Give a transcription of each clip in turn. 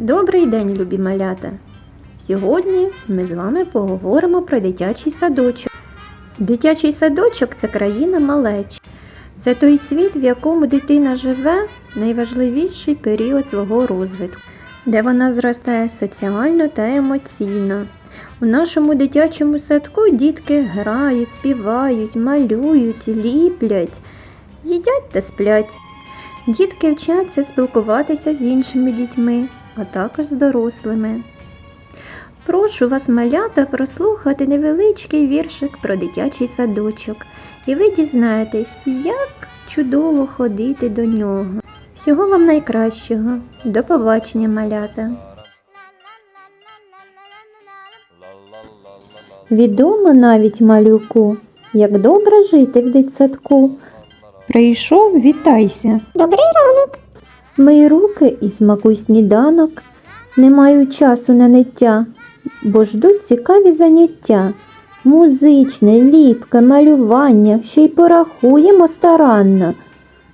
Добрий день, любі малята! Сьогодні ми з вами поговоримо про дитячий садочок. Дитячий садочок це країна малечі. Це той світ, в якому дитина живе найважливіший період свого розвитку, де вона зростає соціально та емоційно. У нашому дитячому садку дітки грають, співають, малюють, ліплять, їдять та сплять. Дітки вчаться спілкуватися з іншими дітьми, а також з дорослими. Прошу вас, малята, прослухати невеличкий віршик про дитячий садочок, і ви дізнаєтесь, як чудово ходити до нього. Всього вам найкращого. До побачення, малята. Відомо навіть малюку, як добре жити в дитсадку. Прийшов, вітайся. Добрий ранок. Мий руки і смакуй сніданок. Не маю часу на ниття, бо ждуть цікаві заняття. Музичне, ліпке, малювання, ще й порахуємо старанно.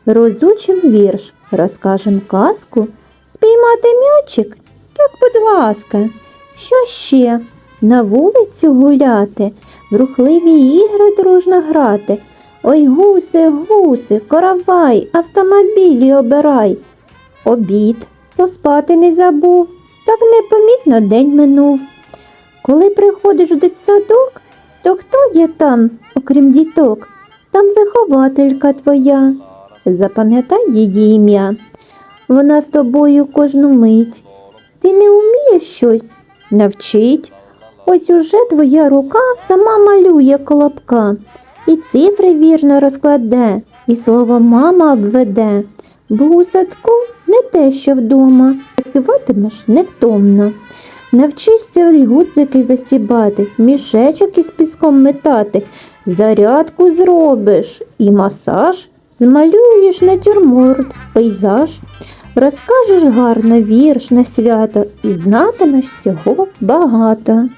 Розучим вірш, розкажем казку, спіймати м'ячик, так, будь ласка. Що ще? На вулицю гуляти, в рухливі ігри дружно грати. Ой, гуси, гуси, коровай, автомобілі обирай. Обід, поспати не забув, так непомітно день минув. Коли приходиш в дитсадок, то хто є там, окрім діток? Там вихователька твоя. Запам'ятай її ім'я. Вона з тобою кожну мить. Ти не вмієш щось? Навчить. Ось уже твоя рука сама малює колобка, і цифри вірно розкладе, і слово мама обведе. Бо у садку не те, що вдома, працюватимеш невтомно. Навчишся гудзики застібати, мішечок із піском метати, зарядку зробиш і масаж, змалюєш натюрморт, пейзаж, розкажеш гарно вірш на свято і знатимеш всього багато.